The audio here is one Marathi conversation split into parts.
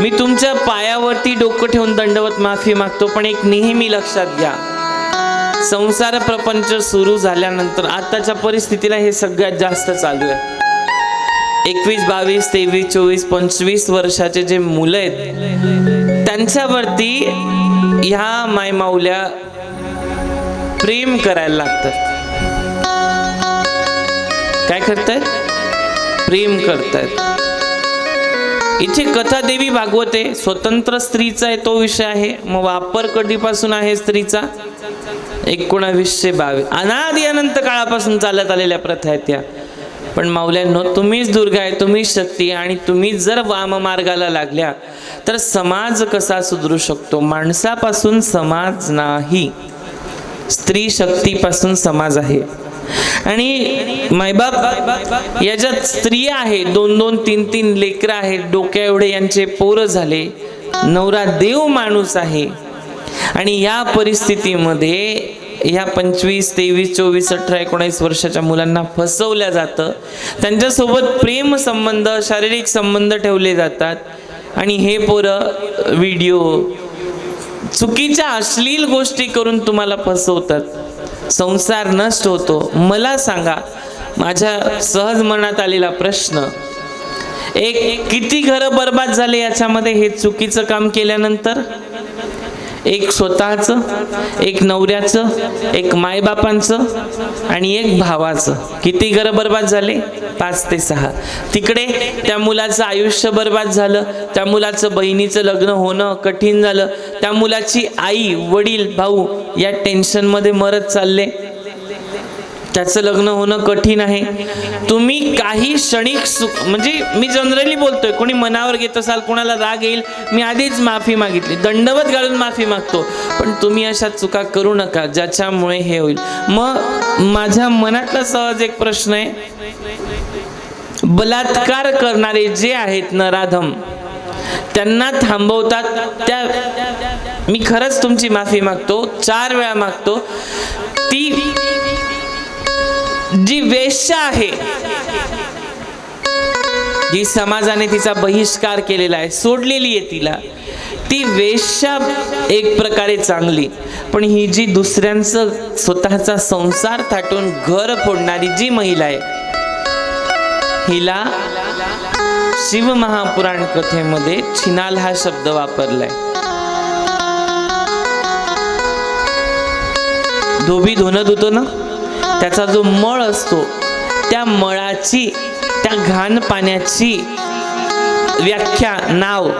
मी तुमच्या पायावरती डोकं ठेवून दंडवत माफी मागतो पण एक नेहमी लक्षात घ्या. संसार प्रपंच सुरू झाल्यानंतर आताच्या परिस्थितीला हे सगळ्यात जास्त चालू आहे. एकवीस बावीस तेवीस चोवीस पंचवीस वर्षाचे जे मुलं आहेत त्यांच्यावरती ह्या मायमाऊल्या प्रेम करायला लागतात. काय करतायत? प्रेम करतायत. इथे कथा देवी भागवते स्वतंत्र स्त्रीचा आहे तो विषय आहे. मग वापर कधीपासून आहे स्त्रीचा? एकोणावीसशे बावीस. अनादि अनंत काळापासून चालत आलेल्या प्रथा आहेत त्या. पण माऊल्यांनो तुम्हीच दुर्गा आहे तुम्हीच शक्ती आणि तुम्ही जर वाम मार्गाला लागल्या तर समाज कसा सुधरू शकतो? माणसापासून समाज नाही. स्त्री शक्तीपासून समाज आहे. आणि मायबाप याच्यात स्त्रिया आहेत दोन दोन तीन तीन लेकरं आहेत डोक्या एवढे यांचे पोरं झाले नवरा देव माणूस आहे. आणि या परिस्थितीमध्ये ह्या पंचवीस तेवीस चोवीस अठरा एकोणीस वर्षाच्या मुलांना फसवल्या जातं. त्यांच्यासोबत प्रेम संबंध शारीरिक संबंध ठेवले जातात. आणि हे पोरं व्हिडिओ चुकीच्या अश्लील गोष्टी करून तुम्हाला फसवतात. संसार नष्ट होतो. मला सांगा माझ्या सहज मनात आलेला प्रश्न एक किती घरं बर्बाद झाले याच्यामध्ये हे चुकीचं काम केल्यानंतर? एक स्वतःचं एक नवऱ्याचं एक मायबापांचं आणि एक भावाचं. किती घरं बर्बाद झाले? पाच ते सहा. तिकडे त्या मुलाचं आयुष्य बर्बाद झालं. त्या मुलाचं बहिणीचं लग्न होणं कठीण झालं. त्या मुलाची आई वडील भाऊ या टेन्शनमध्ये मरत चालले. त्याचं लग्न होणं कठीण आहे. तुम्ही काही क्षणिक सुख म्हणजे मी जनरली बोलतोय कोणी मनावर घेत असाल कोणाला राग येईल मी आधीच माफी मागितली. दंडवत घालून माफी मागतो. पण तुम्ही अशा चुका करू नका ज्याच्यामुळे हे होईल. मग माझ्या मनातला सहज एक प्रश्न आहे. बलात्कार करणारे जे आहेत नराधम त्यांना थांबवतात त्या मी खरंच तुमची माफी मागतो चार वेळा मागतो. ती जी वेश्या आहे जी समाजाने तिचा बहिष्कार केलेला आहे सोडलेली आहे तिला ती वेश्या एक प्रकारे चांगली. पण ही जी दुसऱ्यांचं स्वतःचा संसार थाटून घर फोडणारी जी महिला आहे हिला शिवमहापुराण कथेमध्ये छिनाल हा शब्द वापरलाय. धोबी धुणं धुतो ना? त्याचा जो मळ असतो त्या मळाची त्या घाण पाण्याची व्याख्या नाव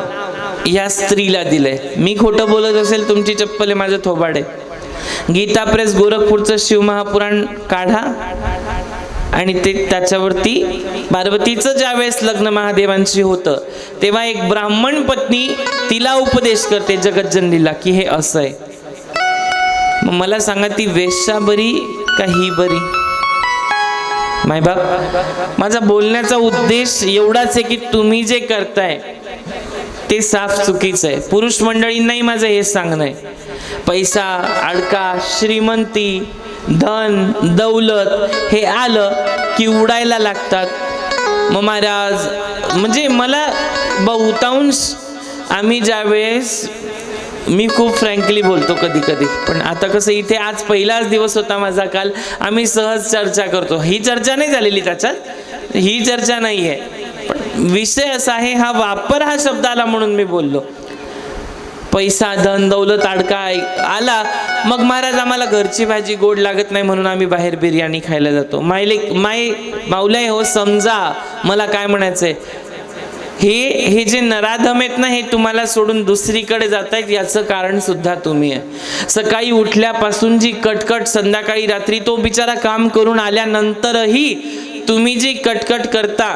या स्त्रीला दिलंय. मी खोटं बोलत असेल तुमची चप्पल माझं थोबाड आहे. गीता प्रेस गोरखपूरचं शिवमहापुराण काढा. आणि ते त्याच्यावरती पार्वतीचं ज्यावेळेस लग्न महादेवांशी होतं तेव्हा एक ब्राह्मण पत्नी तिला उपदेश करते जगज्जनलीला की हे असं आहे. मला सांगा ती वेश्या बरी का ही बरी मायबाप माझा बोलण्याचा उद्देश एवढाच आहे की तुम्ही जे करताय ते साफ चुकीचं आहे. पुरुष मंडळींनाही माझं हे सांगणं आहे. पैसा अडका श्रीमंती धन दौलत हे आलं की उडायला लागतात. मग महाराज म्हणजे मला बहुतांश आम्ही ज्यावेळेस मी खूप फ्रँकली बोलतो कधी कधी. पण आता कसं इथे आज पहिलाच दिवस होता माझा काल. आम्ही सहज चर्चा करतो. ही चर्चा नाही झालेली त्याच्यात. ही चर्चा नाही आहे. पण विषय असा आहे हा वापर हा शब्द आला म्हणून मी बोललो. पैसा धन दौलत अडका आला. मग महाराज आम्हाला घरची भाजी गोड लागत नाही म्हणून आम्ही बाहेर बिर्याणी खायला जातो. मायले माय माऊलाय हो समजा. मला काय म्हणायचंय? हे हे जे नराधम आहेत ना हे तुम्हाला सोडून दुसरीकडे जात आहेत याचं कारण सुद्धा तुम्ही आहे. सकाळी उठल्यापासून जी कटकट संध्याकाळी रात्री तो बिचारा काम करून आल्यानंतरही तुम्ही जी कटकट करता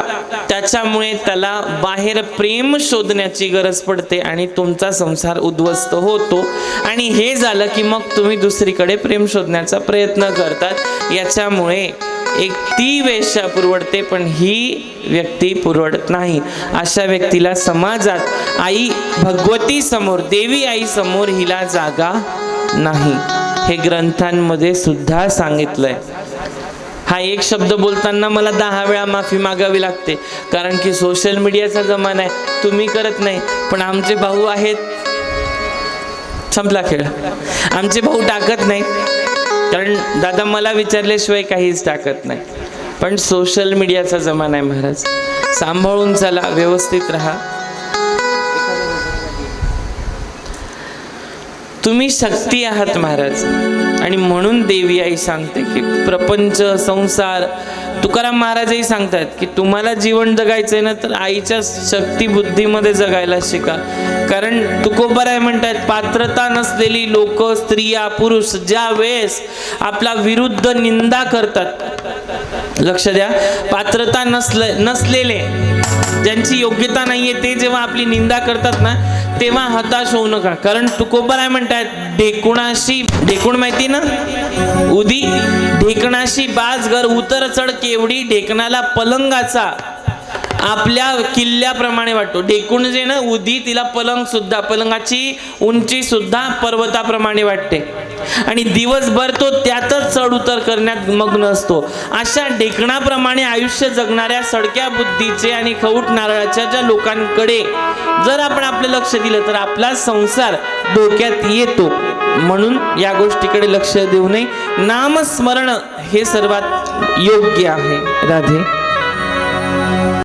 त्याच्यामुळे त्याला बाहेर प्रेम शोधण्याची गरज पडते आणि तुमचा संसार उद्ध्वस्त होतो. आणि हे झालं की मग तुम्ही दुसरीकडे प्रेम शोधण्याचा प्रयत्न करतात. याच्यामुळे एक ती वेश्या पुरवडते पण ही व्यक्ती पुरवडत नाही. अशा व्यक्तीला समाजात आई भगवती समोर देवी आई समोर हिला जागा नाही. हे ग्रंथांमध्ये सुद्धा सांगितलंय. हा एक शब्द बोलताना मला दहा वेळा माफी मागावी लागते कारण की सोशल मीडियाचा जमाना आहे. तुम्ही करत नाही पण आमचे भाऊ आहेत. संपला खेळ. आमचे भाऊ टाकत नाही कारण दादा मला विचारल्याशिवाय काहीच टाकत नाही. पण सोशल मीडियाचा जमाना आहे महाराज. सांभाळून चला व्यवस्थित राहा. तुम्ही शक्ती आहात महाराज. आणि म्हणून देवी आई सांगते की प्रपंच संसार तुकाराम महाराजही सांगतात की तुम्हाला जीवन जगायचंय ना तर आईच्या शक्ती बुद्धीमध्ये जगायला शिका. कारण तुकोबराय म्हणतात पात्रता नसलेली लोक स्त्रिया पुरुष ज्या वेळेस आपला विरुद्ध निंदा करतात. लक्ष द्या. पात्रता नसले नसलेले ज्यांची योग्यता नाहीये ते जेव्हा आपली निंदा करतात ना तेव्हा हताश होऊ नका. कारण तुकोबराय म्हणतात ढेकुणाशी ढेकुण माहिती ना? उदी. ढेकणाशी बाजगर उतर चढ केवढी ढेकणाला पलंगाचा? आपल्या किल्ल्याप्रमाणे वाटतो. ढेकूण जे ना उदी तिला पलंग सुद्धा पलंगाची उंची सुद्धा पर्वताप्रमाणे वाटते. आणि दिवसभर तो त्यातच चढउतर करण्यात मग्न असतो. अशा ढेकणाप्रमाणे आयुष्य जगणाऱ्या सडक्या बुद्धीचे आणि खऊट नारळाच्या ज्या लोकांकडे जर आपण आपलं लक्ष दिलं तर आपला संसार डोक्यात येतो. म्हणून या गोष्टीकडे लक्ष देऊ नये. नामस्मरण हे सर्वात योग्य आहे. राधे.